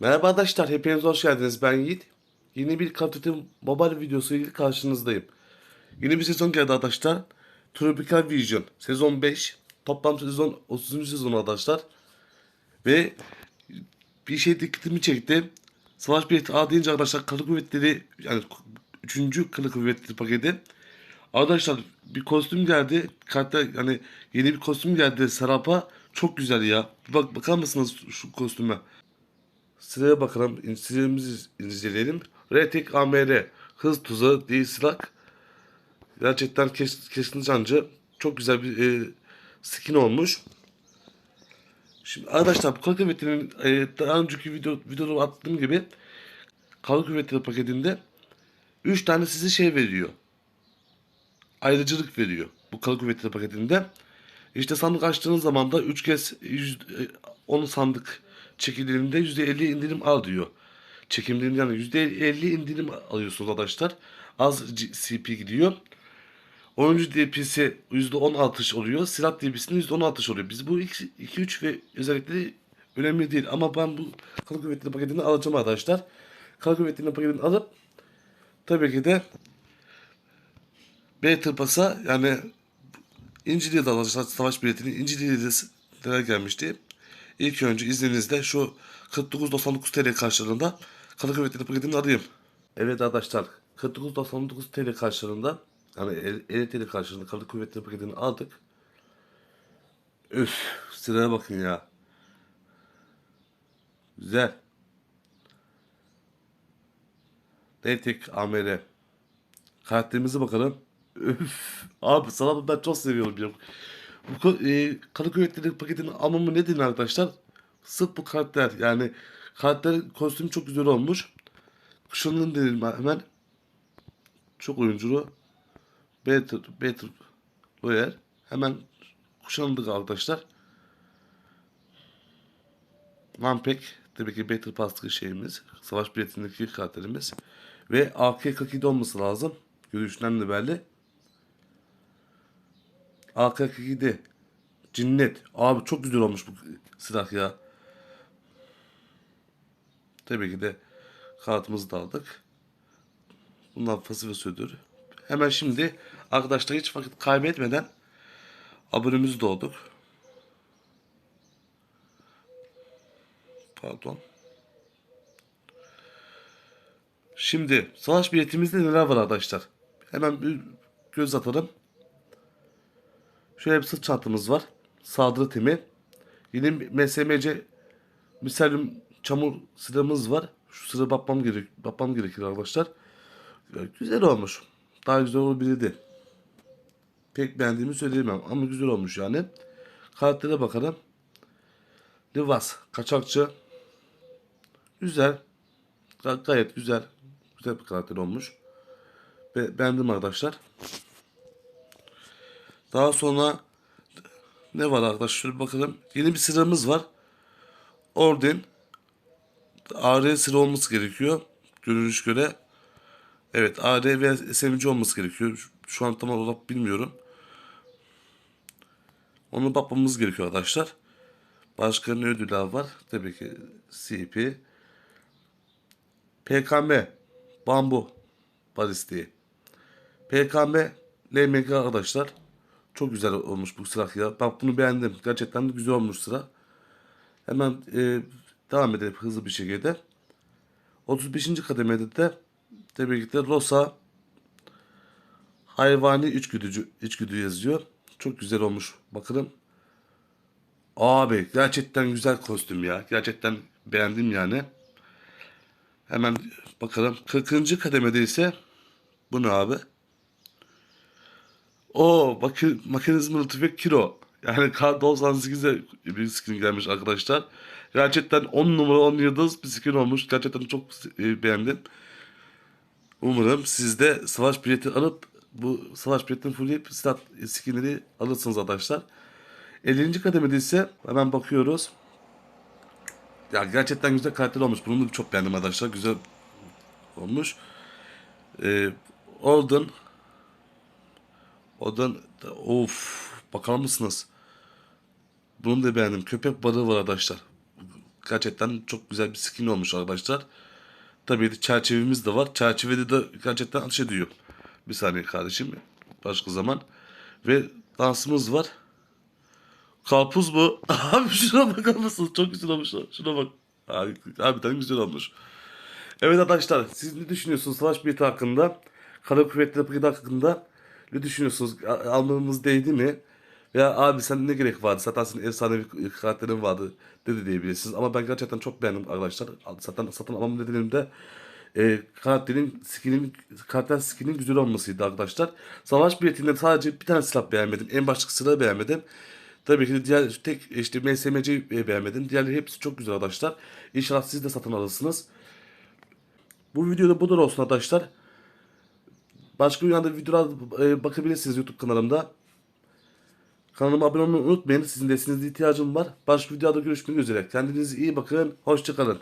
Merhaba arkadaşlar, hepiniz hoş geldiniz. Ben Yiğit. Yeni bir Call Mobile videosu ile karşınızdayım. Yeni bir sezon geldi arkadaşlar. Tropical Vision sezon 5. Toplam sezon 30. sezon arkadaşlar. Ve bir şey dikkatimi çekti. Savaş bileti A deyince arkadaşlar kara kuvvetleri yani 3. kara kuvvetleri paketi. Arkadaşlar bir kostüm geldi. Kartta yani yeni bir kostüm geldi Serap'a. Çok güzel ya. Bak bakar mısınız şu kostüme? Sıraya bakalım. Sıramızı inceleyelim. Retek AMR. Hız tuzağı değil silah. Gerçekten kes, kesin cancı. Çok güzel bir e, skin olmuş. Şimdi arkadaşlar kara kuvvetinin e, daha önceki video, videoda attığım gibi kara kuvvetleri paketinde 3 tane size şey veriyor. Ayrıcılık veriyor bu kara kuvvetleri paketinde. İşte sandık açtığınız zaman da 3 kez 100, 10 sandık çekildiğinde %50 indirim al diyor. Çekimlerin yani %50 indirim alıyorsunuz arkadaşlar. Az CP gidiyor. Oyuncu DP'si %10 artış oluyor. Silah DP'sinin %10 artış oluyor. Biz bu 2-3 ve özellikleri önemli değil. Ama ben bu kara kuvvetleri paketini alacağım arkadaşlar. Kara kuvvetleri paketini alıp tabii ki de B tırpasa yani İncili'ye de alacağız savaş biletini. İncili'ye de gelmişti. İlk önce izninizle şu 49.99 TL karşılığında kara kuvvetleri paketini alayım. Evet arkadaşlar 49.99 TL karşılığında yani 50 TL karşılığında kara kuvvetleri paketini aldık. Üf sıraya bakın ya. Güzel. Neytek AMR. Karakterimize bakalım. Üf. Abi sana ben çok seviyorum. Bu e, kara kuvvetleri paketini almamı nedeni arkadaşlar. Sırf bu karakter yani karakter kostümü çok güzel olmuş. Kuşanın dedim hemen. Çok oyunculu. Better, Better Royal. Hemen kuşanıldık arkadaşlar. Vampek tabii ki Battle Pass'taki şeyimiz. Savaş biletindeki karakterimiz. Ve AK-47 olması lazım. Görüşünden de belli. AK-47 Cinnet. Abi çok güzel olmuş bu silah ya. Tabii ki de kartımızı da aldık. Bunlar fası ve södür. Hemen şimdi arkadaşlar hiç vakit kaybetmeden abonemizi doğduk. Pardon. Şimdi savaş biletimizde neler var arkadaşlar? Hemen bir göz atalım. Şöyle bir sırt çantamız var. Saldırı timi. Yine MSMC misalyum çamur sıramız var. Şu sıra bakmam, gerek, bakmam gerekir arkadaşlar. Güzel olmuş. Daha güzel olabilirdi. Pek beğendiğimi söyleyemem ama güzel olmuş yani. Karaktere bakalım. Livas, kaçakçı. Güzel. Ga- gayet güzel. Güzel bir karakter olmuş. Be beğendim arkadaşlar. Daha sonra ne var arkadaşlar? Şöyle bakalım. Yeni bir sıramız var. Orden. AR sıra olması gerekiyor. Görünüş göre. Evet AR ve SMC olması gerekiyor. Şu- an tam olarak bilmiyorum. Onu bakmamız gerekiyor arkadaşlar. Başka ne ödüller var? Tabii ki CP. PKM. Bambu. Balistiği. PKM. LMG arkadaşlar. Çok güzel olmuş bu silah ya. Bak bunu beğendim. Gerçekten de güzel olmuş sıra. Hemen e, devam edelim hızlı bir şekilde. 35. kademede de tabii ki de Rosa hayvani içgüdücü içgüdü yazıyor. Çok güzel olmuş. Bakalım. Abi gerçekten güzel kostüm ya. Gerçekten beğendim yani. Hemen bakalım. 40. kademede ise bu ne abi? O bakın mekanizmalı tüfek kilo. Yani K98'de bir skin gelmiş arkadaşlar. Gerçekten 10 numara 10 yıldız bir skin olmuş. Gerçekten çok e, beğendim. Umarım siz de savaş bileti alıp bu savaş biletini fullleyip stat skinleri alırsınız arkadaşlar. 50. kademede ise hemen bakıyoruz. Ya gerçekten güzel karakter olmuş. Bunu da çok beğendim arkadaşlar. Güzel olmuş. Ee, Orden Odan of bakar mısınız? Bunu da beğendim. Köpek balığı var arkadaşlar. gerçekten çok güzel bir skin olmuş arkadaşlar. Tabii ki çerçevemiz de var. Çerçevede de gerçekten ateş ediyor. Bir saniye kardeşim. Başka zaman. Ve dansımız var. Karpuz mu? Abi şuna bakar mısın? Çok güzel olmuş. Şuna bak. Abi, harbiden güzel olmuş. Evet arkadaşlar siz ne düşünüyorsunuz savaş bileti hakkında? Kara kuvvetleri hakkında ne düşünüyorsunuz? A- Almamız değdi mi? Veya abi sen ne gerek vardı? Zaten senin efsanevi karakterin vardı dedi diyebilirsiniz. Ama ben gerçekten çok beğendim arkadaşlar. Zaten satın almam nedenim de e, karakterin skinin karakter skinin güzel olmasıydı arkadaşlar. Savaş biletinde sadece bir tane silah beğenmedim. En baştaki silahı beğenmedim. Tabii ki de diğer tek işte MSMC'yi beğenmedim. Diğerleri hepsi çok güzel arkadaşlar. İnşallah siz de satın alırsınız. Bu videoda budur olsun arkadaşlar. Başka dünyada videolar e, bakabilirsiniz YouTube kanalımda. Kanalıma abone olmayı unutmayın. Sizin desteğinize ihtiyacım var. Başka videoda görüşmek üzere. Kendinize iyi bakın. Hoşçakalın.